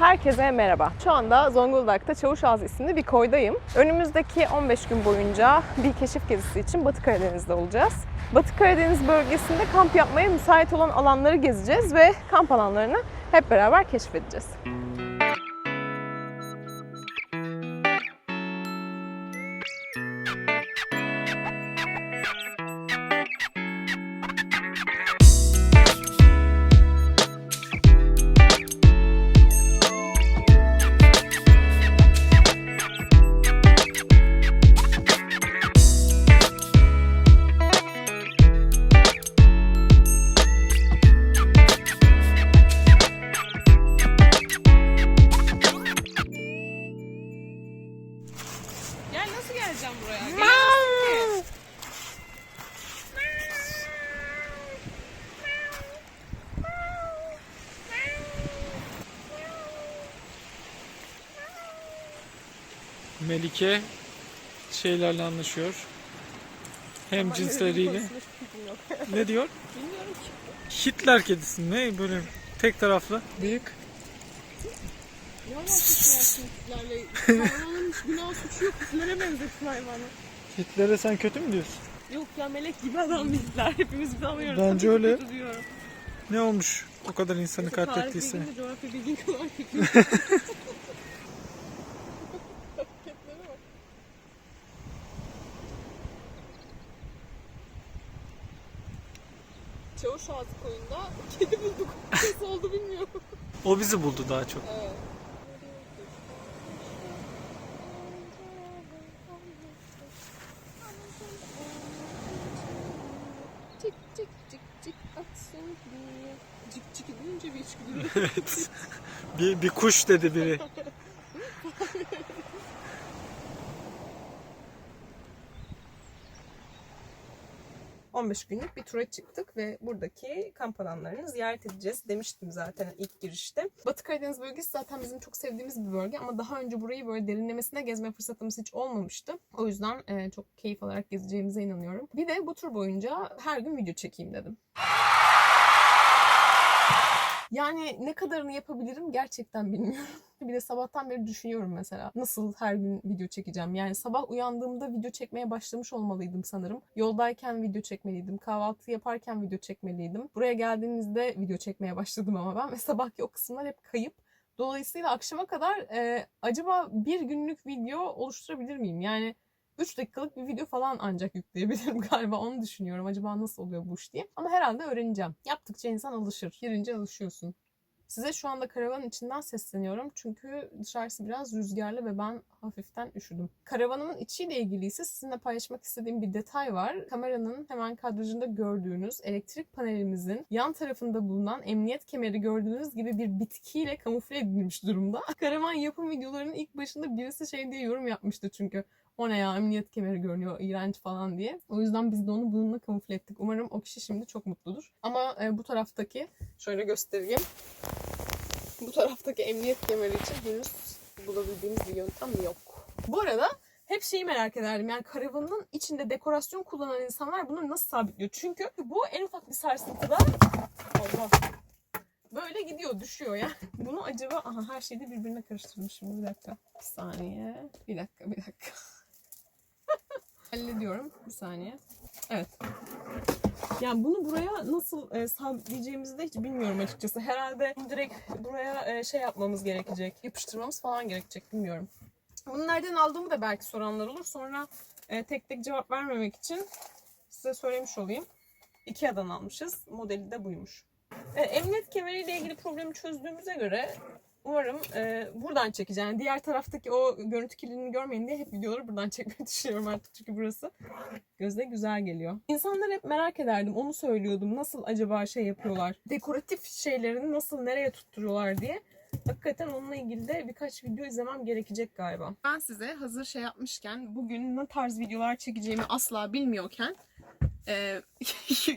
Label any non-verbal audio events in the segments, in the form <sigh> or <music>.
Herkese merhaba. Şu anda Zonguldak'ta Çavuşağızı isimli bir koydayım. Önümüzdeki 15 gün boyunca bir keşif gezisi için Batı Karadeniz'de olacağız. Batı Karadeniz bölgesinde kamp yapmaya müsait olan alanları gezeceğiz ve kamp alanlarını hep beraber keşfedeceğiz. Melike şeylerle anlaşıyor. Hem cinsleriyle. Ne diyor? Bilmiyorum ki. Hitler kedisi ne böyle tek taraflı büyük. Yalan suçlarsın Hitler'le. Hayvanın günah suçu yok. Hitler'e benzettin hayvanı. Hitler'e sen kötü mü diyorsun? Yok ya melek gibi adam Hitler. Hepimiz tanıyoruz. Bence Tabii öyle. Ne olmuş o kadar insanı Tarih katlettiyse? bilgin de coğrafya bilgin kadar <laughs> kötü. Çavuşağızı koyunda <laughs> kedi bulduk. Nasıl oldu bilmiyorum. O bizi buldu daha çok. Evet. Atsın diye. Cik cik deyince bir içgüdü. <laughs> Evet. bir, bir kuş dedi biri. <laughs> 15 günlük bir tura çıktık ve buradaki kamp alanlarını ziyaret edeceğiz demiştim zaten ilk girişte. Batı Karadeniz bölgesi zaten bizim çok sevdiğimiz bir bölge ama daha önce burayı böyle derinlemesine gezme fırsatımız hiç olmamıştı. O yüzden e, çok keyif alarak gezeceğimize inanıyorum. Bir de bu tur boyunca her gün video çekeyim dedim. Yani ne kadarını yapabilirim gerçekten bilmiyorum. Bir de sabahtan beri düşünüyorum mesela. Nasıl her gün video çekeceğim? Yani sabah uyandığımda video çekmeye başlamış olmalıydım sanırım. Yoldayken video çekmeliydim. Kahvaltı yaparken video çekmeliydim. Buraya geldiğinizde video çekmeye başladım ama ben ve sabahki o kısımlar hep kayıp. Dolayısıyla akşama kadar e, acaba bir günlük video oluşturabilir miyim? Yani 3 dakikalık bir video falan ancak yükleyebilirim <laughs> galiba. Onu düşünüyorum. Acaba nasıl oluyor bu iş diye. Ama herhalde öğreneceğim. Yaptıkça insan alışır. Girince alışıyorsun. Size şu anda karavanın içinden sesleniyorum. Çünkü dışarısı biraz rüzgarlı ve ben hafiften üşüdüm. Karavanımın içiyle ilgili ise sizinle paylaşmak istediğim bir detay var. Kameranın hemen kadrajında gördüğünüz elektrik panelimizin yan tarafında bulunan emniyet kemeri gördüğünüz gibi bir bitkiyle kamufle edilmiş durumda. <laughs> Karavan yapım videolarının ilk başında birisi şey diye yorum yapmıştı çünkü. O ne ya emniyet kemeri görünüyor iğrenç falan diye. O yüzden biz de onu bununla kamufle ettik. Umarım o kişi şimdi çok mutludur. Ama e, bu taraftaki şöyle göstereyim. Bu taraftaki emniyet kemeri için henüz bulabildiğimiz bir yöntem yok. Bu arada hep şeyi merak ederdim. Yani karavanın içinde dekorasyon kullanan insanlar bunu nasıl sabitliyor? Çünkü bu en ufak bir sarsıntıda Allah böyle gidiyor, düşüyor ya. <laughs> Bunu acaba aha her şeyi de birbirine karıştırdım şimdi bir dakika. Bir saniye. Bir dakika, bir dakika. Hallediyorum. Bir saniye. Evet. Yani bunu buraya nasıl e, sabitleyeceğimizi de hiç bilmiyorum açıkçası. Herhalde direkt buraya e, şey yapmamız gerekecek. Yapıştırmamız falan gerekecek. Bilmiyorum. Bunu nereden aldığımı da belki soranlar olur. Sonra e, tek tek cevap vermemek için size söylemiş olayım. Ikea'dan almışız. Modeli de buymuş. E, emniyet kemeriyle ilgili problemi çözdüğümüze göre umarım e, buradan çekeceğim. Diğer taraftaki o görüntü kirliliğini görmeyin diye hep videoları buradan çekmeyi <laughs> düşünüyorum artık. Çünkü burası göze güzel geliyor. İnsanlar hep merak ederdim. Onu söylüyordum. Nasıl acaba şey yapıyorlar? Dekoratif şeylerini nasıl nereye tutturuyorlar diye. Hakikaten onunla ilgili de birkaç video izlemem gerekecek galiba. Ben size hazır şey yapmışken bugün ne tarz videolar çekeceğimi asla bilmiyorken e,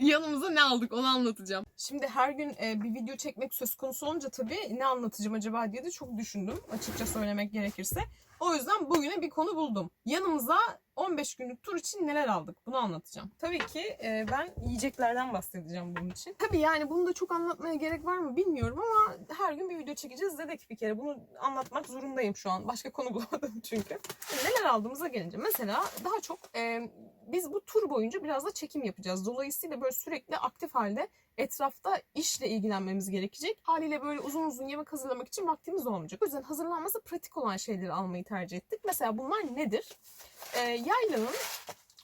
<laughs> yanımıza ne aldık onu anlatacağım. Şimdi her gün e, bir video çekmek söz konusu olunca tabii ne anlatacağım acaba diye de çok düşündüm açıkça söylemek gerekirse. O yüzden bugüne bir konu buldum. Yanımıza 15 günlük tur için neler aldık bunu anlatacağım. Tabii ki e, ben yiyeceklerden bahsedeceğim bunun için. Tabii yani bunu da çok anlatmaya gerek var mı bilmiyorum ama her gün bir video çekeceğiz dedik bir kere. Bunu anlatmak zorundayım şu an. Başka konu <laughs> bulamadım çünkü. Neler aldığımıza gelince mesela daha çok e, biz bu tur boyunca biraz da çekim yapacağız. Dolayısıyla böyle sürekli aktif halde etrafta işle ilgilenmemiz gerekecek. Haliyle böyle uzun uzun yemek hazırlamak için vaktimiz olmayacak. O yüzden hazırlanması pratik olan şeyleri almayı tercih ettik. Mesela bunlar nedir? Ee, yaylanın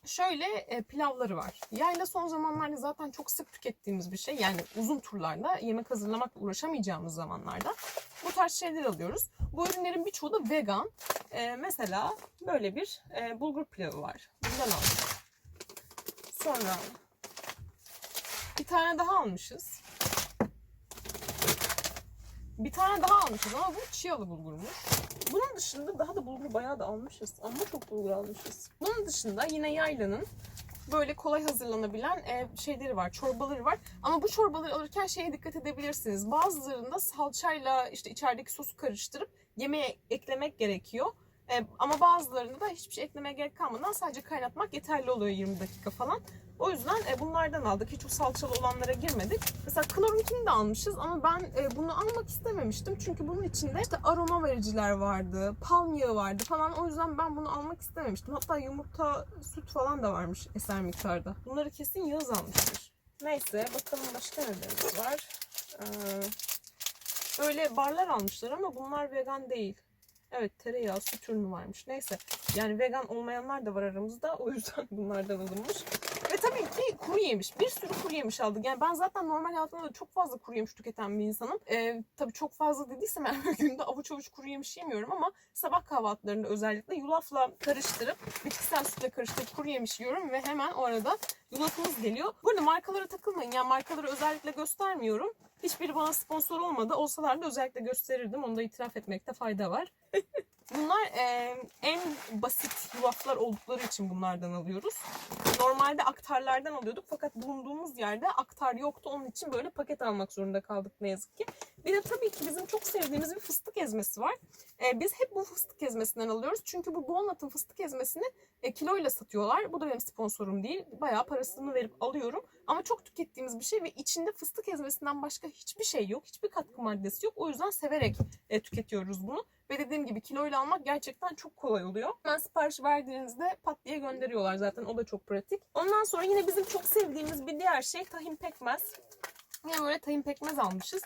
şöyle e, pilavları var. Yayla son zamanlarda zaten çok sık tükettiğimiz bir şey. Yani uzun turlarda yemek hazırlamakla uğraşamayacağımız zamanlarda bu tarz şeyler alıyoruz. Bu ürünlerin birçoğu da vegan. Ee, mesela böyle bir e, bulgur pilavı var. Bundan aldım. Sonra bir tane daha almışız. Bir tane daha almışız ama bu çiyalı bulgurmuş. Bunun dışında daha da bulgur bayağı da almışız. Ama çok bulgur almışız. Bunun dışında yine yaylanın böyle kolay hazırlanabilen e, şeyleri var, çorbaları var. Ama bu çorbaları alırken şeye dikkat edebilirsiniz. Bazılarında salçayla işte içerideki sosu karıştırıp yemeğe eklemek gerekiyor. E, ama bazılarında da hiçbir şey eklemeye gerek kalmadan sadece kaynatmak yeterli oluyor 20 dakika falan. O yüzden e, bunlardan aldık. Hiç o salçalı olanlara girmedik. Mesela Knorr'unkini de almışız ama ben e, bunu almak istememiştim. Çünkü bunun içinde işte aroma vericiler vardı, palm yağı vardı falan. O yüzden ben bunu almak istememiştim. Hatta yumurta, süt falan da varmış eser miktarda. Bunları kesin Yağız almıştır. Neyse bakalım başka nelerimiz var. Ee, böyle barlar almışlar ama bunlar vegan değil. Evet tereyağı, süt ürünü varmış. Neyse yani vegan olmayanlar da var aramızda. O yüzden <laughs> bunlardan alınmış. Ve tabii ki kuru yemiş. Bir sürü kuru yemiş aldık. Yani ben zaten normal hayatımda da çok fazla kuru yemiş tüketen bir insanım. Ee, tabii çok fazla dediysem her <laughs> günde avuç avuç kuru yemiş yemiyorum ama sabah kahvaltılarında özellikle yulafla karıştırıp bitkisel sütle karıştırıp kuru yemiş yiyorum ve hemen o arada yulafımız geliyor. Bu arada markalara takılmayın. Yani markaları özellikle göstermiyorum. Hiçbiri bana sponsor olmadı. Olsalar da özellikle gösterirdim. Onu da itiraf etmekte fayda var. <laughs> Bunlar e, en basit yulaflar oldukları için bunlardan alıyoruz. Normalde aktarlardan alıyorduk fakat bulunduğumuz yerde aktar yoktu. Onun için böyle paket almak zorunda kaldık ne yazık ki. Bir de tabii ki bizim çok sevdiğimiz bir fıstık ezmesi var. E, biz hep bu fıstık ezmesinden alıyoruz. Çünkü bu Walnut'ın fıstık ezmesini e, kiloyla satıyorlar. Bu da benim sponsorum değil. Bayağı parasını verip alıyorum. Ama çok tükettiğimiz bir şey ve içinde fıstık ezmesinden başka hiçbir şey yok. Hiçbir katkı maddesi yok. O yüzden severek e, tüketiyoruz bunu. Ve dediğim gibi kiloyla almak gerçekten çok kolay oluyor. Hemen sipariş verdiğinizde pat diye gönderiyorlar zaten. O da çok pratik. Ondan sonra yine bizim çok sevdiğimiz bir diğer şey tahin pekmez. Yine böyle tahin pekmez almışız.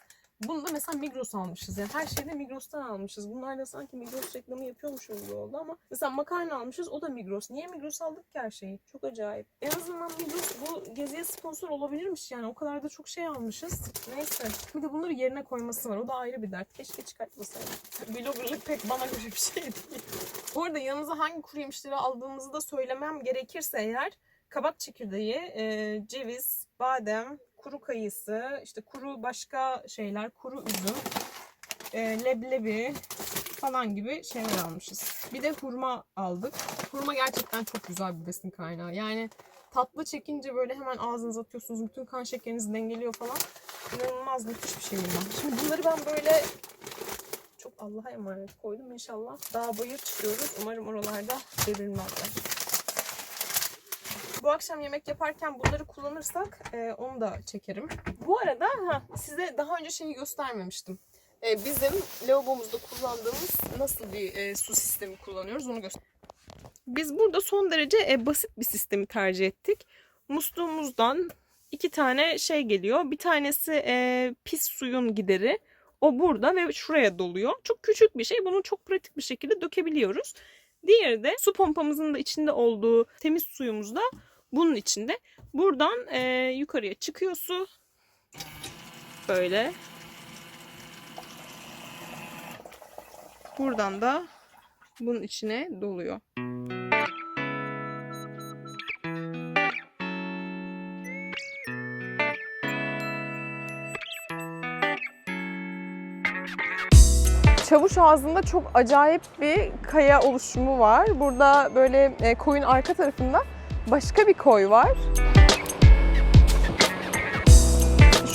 Bunu da mesela Migros almışız. Yani her şeyi de Migros'tan almışız. Bunlar da sanki Migros reklamı yapıyormuşum gibi oldu ama mesela makarna almışız o da Migros. Niye Migros aldık ki her şeyi? Çok acayip. En azından Migros bu geziye sponsor olabilirmiş yani. O kadar da çok şey almışız. Neyse. Bir de bunları yerine koyması var. O da ayrı bir dert. Keşke çıkartmasaydım. <laughs> Bloggerlık pek bana göre bir şey değil. Bu arada yanınıza hangi kuru yemişleri aldığımızı da söylemem gerekirse eğer kabak çekirdeği, e, ceviz, badem, kuru kayısı, işte kuru başka şeyler, kuru üzüm, e, leblebi falan gibi şeyler almışız. Bir de hurma aldık. Hurma gerçekten çok güzel bir besin kaynağı. Yani tatlı çekince böyle hemen ağzınıza atıyorsunuz. Bütün kan şekerinizi dengeliyor falan. İnanılmaz müthiş bir şey bunlar. Şimdi bunları ben böyle çok Allah'a emanet koydum inşallah. Daha bayır çıkıyoruz. Umarım oralarda devrilmezler. Bu akşam yemek yaparken bunları kullanırsak e, onu da çekerim. Bu arada ha, size daha önce şeyi göstermemiştim. E, bizim lavabomuzda kullandığımız nasıl bir e, su sistemi kullanıyoruz onu göster. Biz burada son derece e, basit bir sistemi tercih ettik. Musluğumuzdan iki tane şey geliyor. Bir tanesi e, pis suyun gideri. O burada ve şuraya doluyor. Çok küçük bir şey. Bunu çok pratik bir şekilde dökebiliyoruz. Diğeri de su pompamızın da içinde olduğu temiz suyumuz bunun içinde. Buradan e, yukarıya çıkıyor su. Böyle. Buradan da bunun içine doluyor. Çavuş ağzında çok acayip bir kaya oluşumu var. Burada böyle e, koyun arka tarafında başka bir koy var.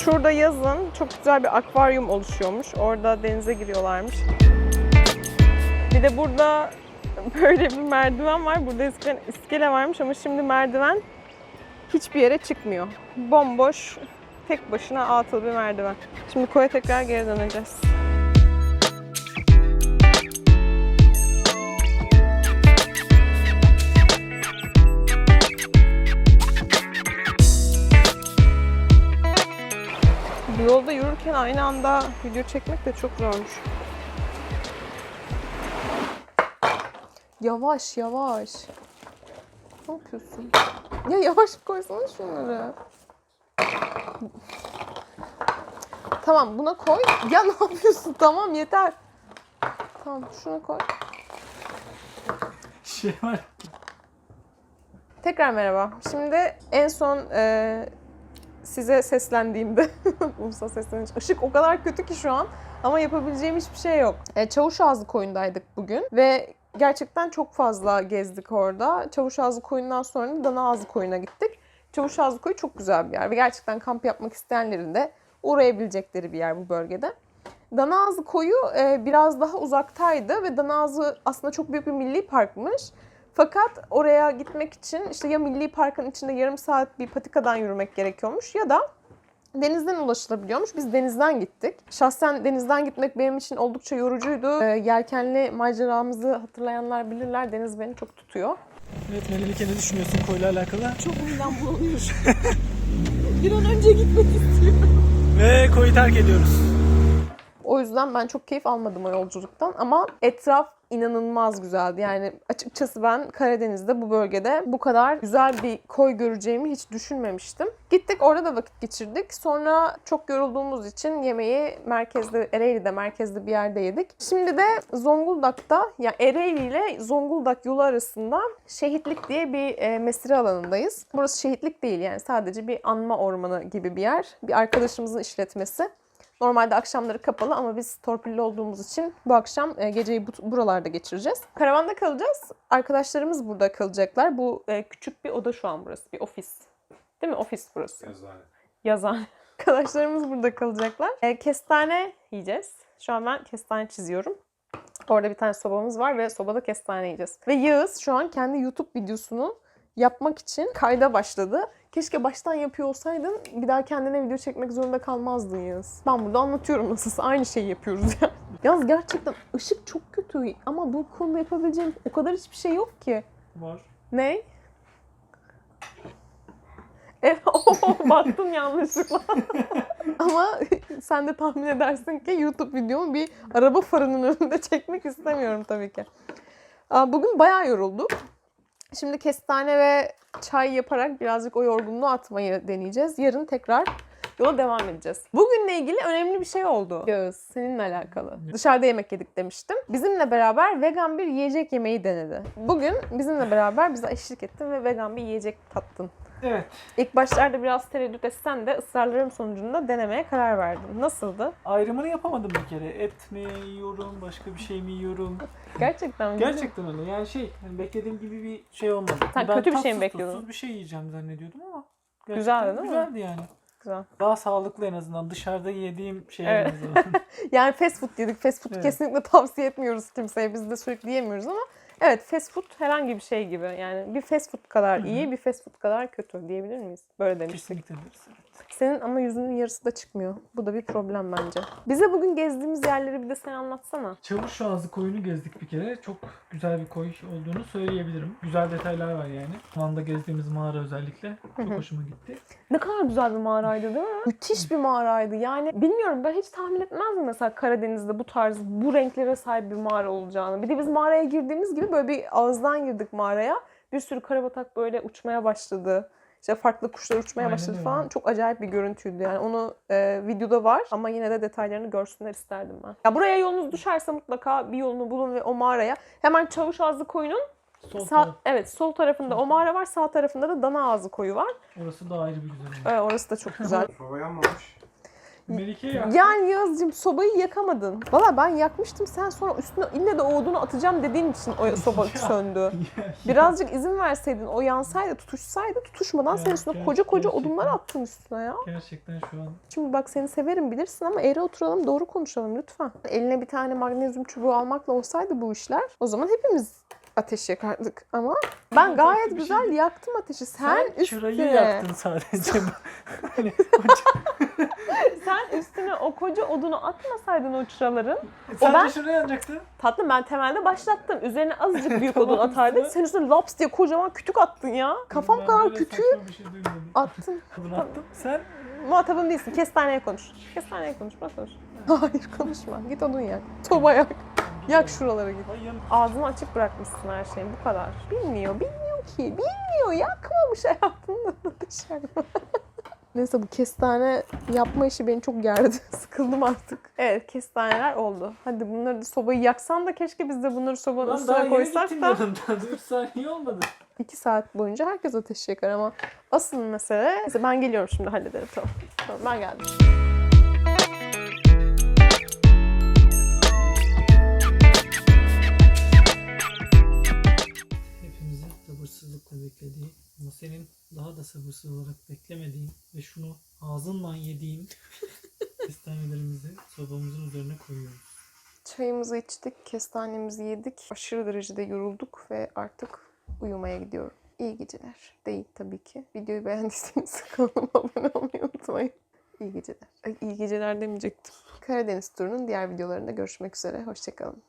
Şurada yazın çok güzel bir akvaryum oluşuyormuş. Orada denize giriyorlarmış. Bir de burada <laughs> böyle bir merdiven var. Burada eskiden iskele varmış ama şimdi merdiven hiçbir yere çıkmıyor. Bomboş, tek başına atıl bir merdiven. Şimdi koya tekrar geri döneceğiz. Yolda yürürken aynı anda video çekmek de çok zormuş. Yavaş yavaş. Ne yapıyorsun? Ya yavaş koysana şunları. Tamam buna koy. Ya ne yapıyorsun? Tamam yeter. Tamam şunu koy. Şey var. Tekrar merhaba. Şimdi en son e, size seslendiğimde <laughs> Ulusal sesleniş. Işık o kadar kötü ki şu an ama yapabileceğim hiçbir şey yok. E, Çavuşağızı koyundaydık bugün ve gerçekten çok fazla gezdik orada. Çavuşağızı koyundan sonra da Danağazı koyuna gittik. Çavuşağızı koyu çok güzel bir yer ve gerçekten kamp yapmak isteyenlerin de uğrayabilecekleri bir yer bu bölgede. Danağazı koyu e, biraz daha uzaktaydı ve Danağazı aslında çok büyük bir milli parkmış. Fakat oraya gitmek için işte ya milli parkın içinde yarım saat bir patikadan yürümek gerekiyormuş ya da denizden ulaşılabiliyormuş. Biz denizden gittik. Şahsen denizden gitmek benim için oldukça yorucuydu. Ee, yelkenli maceramızı hatırlayanlar bilirler. Deniz beni çok tutuyor. Evet Melike ne düşünüyorsun koyla alakalı? Çok midem bulanıyor. <laughs> Bir an önce gitmek istiyorum. Ve koyu terk ediyoruz. O yüzden ben çok keyif almadım o yolculuktan ama etraf inanılmaz güzeldi. Yani açıkçası ben Karadeniz'de bu bölgede bu kadar güzel bir koy göreceğimi hiç düşünmemiştim. Gittik orada da vakit geçirdik. Sonra çok yorulduğumuz için yemeği merkezde, Ereğli'de merkezde bir yerde yedik. Şimdi de Zonguldak'ta ya Ereğli ile Zonguldak yolu arasında Şehitlik diye bir e, mesire alanındayız. Burası şehitlik değil yani sadece bir anma ormanı gibi bir yer. Bir arkadaşımızın işletmesi. Normalde akşamları kapalı ama biz torpilli olduğumuz için bu akşam e, geceyi bu- buralarda geçireceğiz. Karavanda kalacağız. Arkadaşlarımız burada kalacaklar. Bu e, küçük bir oda şu an burası. Bir ofis. Değil mi? Ofis burası. Yazıhane. Yazan. <laughs> Arkadaşlarımız burada kalacaklar. E, kestane yiyeceğiz. Şu an ben kestane çiziyorum. Orada bir tane sobamız var ve sobada kestane yiyeceğiz. Ve Yağız şu an kendi YouTube videosunu yapmak için kayda başladı. Keşke baştan yapıyor olsaydın bir daha kendine video çekmek zorunda kalmazdın Yağız. Ben burada anlatıyorum nasılsa <laughs> aynı şeyi yapıyoruz ya. Yalnız gerçekten ışık çok kötü ama bu konuda yapabileceğim o kadar hiçbir şey yok ki. Var. Ne? Evet, <laughs> baktım yanlışlıkla. <laughs> Ama sen de tahmin edersin ki YouTube videomu bir araba farının önünde çekmek istemiyorum tabii ki. Bugün bayağı yorulduk. Şimdi kestane ve çay yaparak birazcık o yorgunluğu atmayı deneyeceğiz. Yarın tekrar yola devam edeceğiz. Bugünle ilgili önemli bir şey oldu. Göz, seninle alakalı. Dışarıda yemek yedik demiştim. Bizimle beraber vegan bir yiyecek yemeği denedi. Bugün bizimle beraber bize eşlik ettin ve vegan bir yiyecek tattın. Evet. İlk başlarda biraz tereddüt etsen de ısrarlarım sonucunda denemeye karar verdin. Nasıldı? Ayrımını yapamadım bir kere. Et mi yiyorum, başka bir şey mi yiyorum? <laughs> Gerçekten mi? Gerçekten öyle. Yani şey, hani beklediğim gibi bir şey olmadı. Sen Ben kötü bir şey mi tatsız bekliyordun? tuzsuz bir şey yiyeceğim zannediyordum ama. Güzeldi değil mi? Güzeldi yani. Güzel. Daha sağlıklı en azından. Dışarıda yediğim şey Evet. en azından. <laughs> Yani fast food yedik. Fast food Evet. kesinlikle tavsiye etmiyoruz kimseye. Biz de sürekli yemiyoruz ama evet fast food herhangi bir şey gibi. Yani bir fast food kadar Hı hı. iyi, bir fast food kadar kötü diyebilir miyiz? Böyle demiştik. Kesinlikle deriz. Evet. Senin ama yüzünün yarısı da çıkmıyor. Bu da bir problem bence. Bize bugün gezdiğimiz yerleri bir de sen anlatsana. Çavuş Ağzı koyunu gezdik bir kere. Çok güzel bir koy olduğunu söyleyebilirim. Güzel detaylar var yani. Van'da gezdiğimiz mağara özellikle. Çok hoşuma gitti. Ne kadar güzel bir mağaraydı değil mi? Müthiş bir mağaraydı. Yani bilmiyorum ben hiç tahmin etmezdim mesela Karadeniz'de bu tarz bu renklere sahip bir mağara olacağını. Bir de biz mağaraya girdiğimiz gibi böyle bir ağızdan girdik mağaraya. Bir sürü karabatak böyle uçmaya başladı. İşte farklı kuşlar uçmaya Aynen başladı öyle. falan. Çok acayip bir görüntüydü. Yani onu e, videoda var ama yine de detaylarını görsünler isterdim ben. Ya buraya yolunuz düşerse mutlaka bir yolunu bulun ve o mağaraya. Hemen Çavuş Ağzı Koyu'nun Sol sağ, taraf. evet sol tarafında o mağara var. Sağ tarafında da Dana Ağzı Koyu var. Orası da ayrı bir güzel. Evet, orası da çok güzel. <laughs> Soba yanmamış. Melike ya. Yani Yağız'cığım sobayı yakamadın. Valla ben yakmıştım sen sonra üstüne ille de odunu atacağım dediğin için o soba <laughs> söndü. Birazcık izin verseydin o yansaydı tutuşsaydı tutuşmadan sen Ya, üstüne koca koca odunlar attın üstüne ya. Gerçekten şu an Şimdi bak seni severim bilirsin ama eğri oturalım doğru konuşalım lütfen. Eline bir tane magnezyum çubuğu almakla olsaydı bu işler o zaman hepimiz ateş yakardık ama ben gayet şey güzel değil. yaktım ateşi. Sen, Sen çırayı üstüne. yaktın sadece. <laughs> hani, <laughs> Sen üstüne o koca odunu atmasaydın o çıraların. sadece ben- şuraya yanacaktı. Tatlım ben temelde başlattım. Üzerine azıcık <laughs> büyük Tamam, odun atardın. Sen üstüne laps diye kocaman kütük attın ya. Kafam Ben kadar kütüğü şey duymadım. attın. <laughs> Adını attım. Sen Muhatabım değilsin. Kestaneye konuş. Kestaneye konuş. Bak konuş. Hayır konuşma. Git odun yak. Soba yak. Yak şuralara git. Ağzını açık bırakmışsın her şeyin. Bu kadar. Bilmiyor. Bilmiyor ki. Bilmiyor. Yakmamış hayatında yakma. Neyse bu kestane yapma işi beni çok gerdi. <laughs> Sıkıldım artık. Evet kestaneler oldu. Hadi bunları da sobayı yaksan da keşke biz de bunları sobanın Lan daha üstüne yeni koysak gittin da. yanımdan. 3 <laughs> saniye olmadı. 2 saat boyunca herkes ateş yakar ama asıl mesele... Neyse ben geliyorum şimdi hallederim tamam. Tamam ben geldim. Beklediği ama senin daha da sabırsız olarak beklemediğin ve şunu ağzınla yediğin <laughs> kestanelerimizi sobamızın üzerine koyuyoruz. Çayımızı içtik, kestanemizi yedik. Aşırı derecede yorulduk ve artık uyumaya gidiyorum. İyi geceler. Değil tabii ki. Videoyu beğendiyseniz <laughs> kanalıma abone olmayı unutmayın. İyi geceler. Ay, iyi geceler demeyecektim. Karadeniz turunun diğer videolarında görüşmek üzere. Hoşçakalın.